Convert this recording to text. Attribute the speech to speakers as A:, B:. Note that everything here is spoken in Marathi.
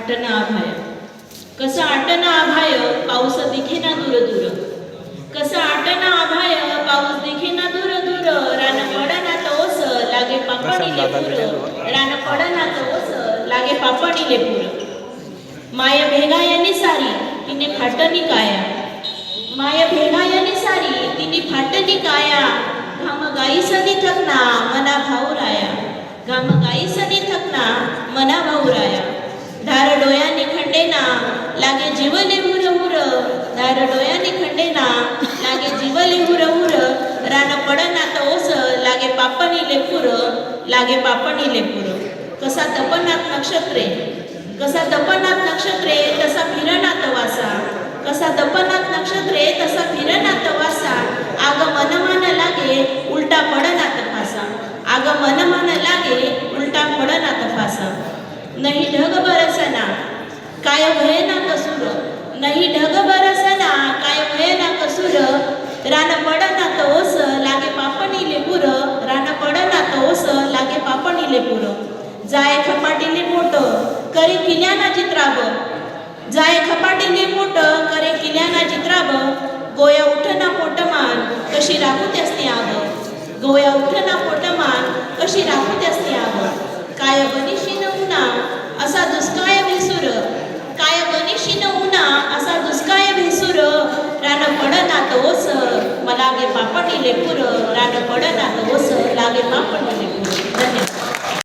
A: आटना आभाय. कसं आटना आभाय पाऊस दिखेना दूर दूर. कसं आटना आभाय पाऊस दिखेना दूर दूर. रान पडना तोस लागे पापणीले पूर रान पडना तोस लागे पापणीले पूर माय भेगायनी सारी तिने फाटनी काया. माय भेगायनी सारी तिने फाटनी काया. घाम गाई सनी थकना मना भाऊराया घाम गाई सनी थकना मना भाऊराया धार डोयानी खंडेना लागे जीवले हुर हुर दार डोयानी खंडेना. लागे जीवले हुर हुर रान पडना तर ओस लागे पापणी पुर लागे पापणी पुर कसा तपनात नक्षत्रे कसा तपनात नक्षत्रे तसा फिरनात वासा. कसा तपनात नक्षत्रे तसा फिरनात वासा. आग मनमान लागे उलटा पडनात फासा. आग मनमान लागे उलटा पडनात फासा. नाही ढग बरसना नाही ढग बरसना काय भयना कसूर? रान पडना ओस लागे पापणीले पुर रान पडना ओस लागे पापणीले पुर जाय खपाटीले मोठ करे किल्याना चित्राब. जाय खपाटीले मोठ करे किल्याना चित्राब. गोया उठना पोटमान कशी राखू असते आग गोया उठना पोटमान कशी राखू असते आग काय बनिशी नमुना असा दुष्काळ ಹಾಗೆ ಪಾಪಣಿ ಲೆಪ್ಪುರು ರಾಣ ಕೊಡ ನಾನು ಹೊಸ